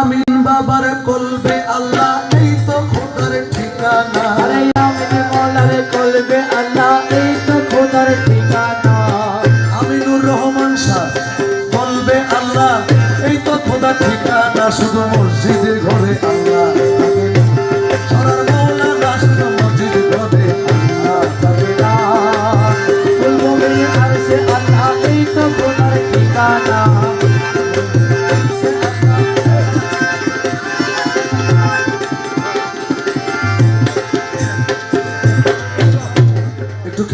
আমিন বাবার কলবে আল্লাহ এই তো খোদার ঠিকানা। আরে আমিন মৌলার কলবে আল্লাহ এই তো খোদার ঠিকানা। আমিনুর রহমান শাহ বলবে আল্লাহ এই তো খোদার ঠিকানা শুধু মসজিদের ঘরে আল্লাহ আল্লাহ এই তো খোদার ঠিকানা।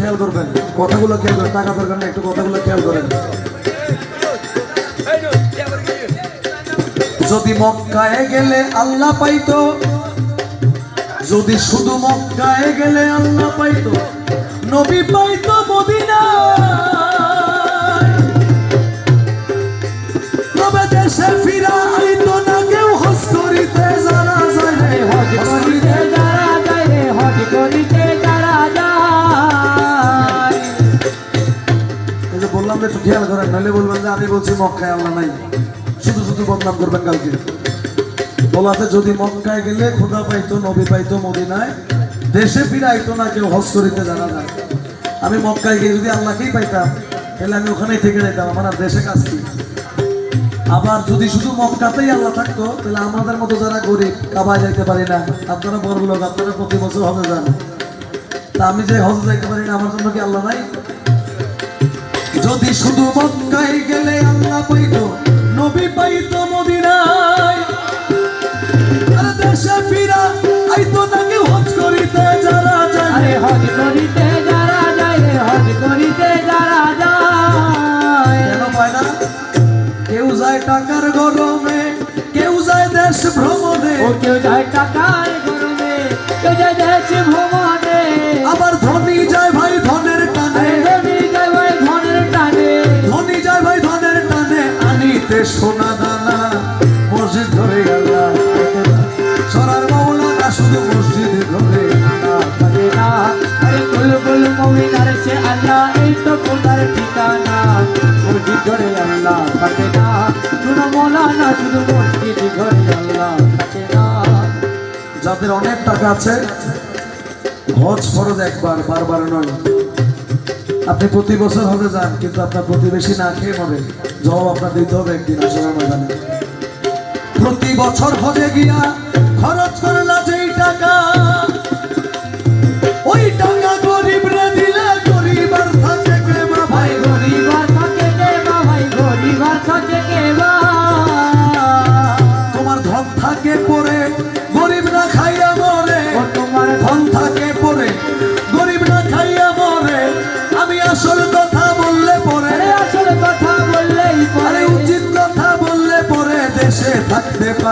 খেয়াল করবেন। কথাগুলো খেয়াল করেন, টাকা দরকার না একটু কথাগুলো খেয়াল করেন। যদি মক্কায় গেলে আল্লাহ পাইতো, যদি শুধু মক্কায় গেলে আল্লাহ পাইতো, নবী পাইতো এই যে বললাম একটু খেয়াল করেন নাহলে বলবেন যে আমি বলছি মক্কায় আল্লাহ নাই। শুধু শুধু বদনাম করবেন কালকে। বলাতে যদি মক্কায় গেলে খোদা পাইতো, নবী পাইতো, মদিনায়, দেশে ফিরে আইতো না, কেউ হজ করিতে জানা যায় আমি মক্কায় গিয়ে যদি আল্লাহকেই পাইতাম, তাহলে আমি ওখানেই থেকে যেতাম আমার দেশে কাজ কি? আবার যদি শুধু মক্কাতেই আল্লাহ থাকতো, তাহলে আমাদের মতো যারা গরিব, কাবায় যাইতে পারি না। আপনারা বড় লোক আপনারা প্রতি বছর হজে যান। তা আমি যে হজ যাইতে পারি না, আমার জন্য কি আল্লাহ নাই? যদি শুধু মক্কায় গেলে আল্লাহ পাইতো নবী পাইতো মদিনায়। আর দেশে ফিরা আইতো নাকি হজ করিতে যারা যায়। হজ করিতে যারা যায় হজ করিতে যারা যায়। কেন পায় না? কেউ যায় টাকার গরমে কেউ যায় দেশ ভ্রমণে। ও কেউ যায় টাকার আনিতে সোনা দানা মসজিদ ধরে মৌলানা শুধু মসজিদ ধরে বুলবুল মমিন আরশে আল্লাহ, এই তো খোদার ঠিকানা? মসজিদ ঘরে আল্লাহ থাকে না। শুনো মৌলানা শুধু যাদের অনেক টাকা আছে, হজ ফরজ একবার, বারবার নয়। আপনি প্রতি বছর হজে যান কিন্তু আপনার প্রতিবেশী না খেয়ে মরে জবাব আপনার দিতে হবে একদিন আসলে ময়দানে প্রতি বছর হজে গিয়া খরচ করলা যেই টাকা। ওই টাকা গরিব রে দিলে গরিব আর থাকে কে মা? ভাই ভাই গরিবার থাকে কে বা ভাই গরিবার থাকে কে বা তোমার ধন থাকে পরে গরিব না খাইয়া মরে। তোমার ধন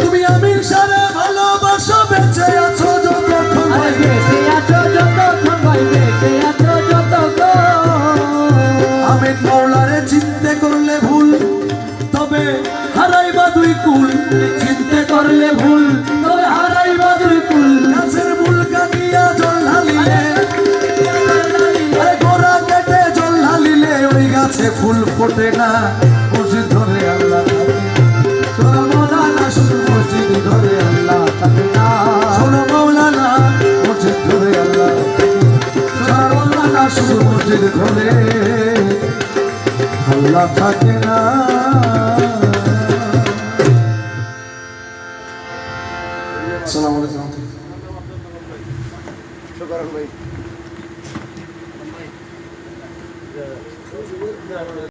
তুমি আমির সারে ভালোবাসো বেঁচে আছো যতক্ষণ বেঁচে আছো যতক্ষণ বেঁচে আছো যতক্ষণ। আমি মৌলারে চিনতে করলে ভুল তবে হারাইবা দুই কুল। চিনতে করলে ভুল তবে হারাইবা দুই কুল। গাছের মূল কাটিয়া জল ঢালিলে গোড়া কেটে জল ঢালিলে ওই গাছে ফুল ফোটে না। আল্লাহ থাকে না। আসসালামু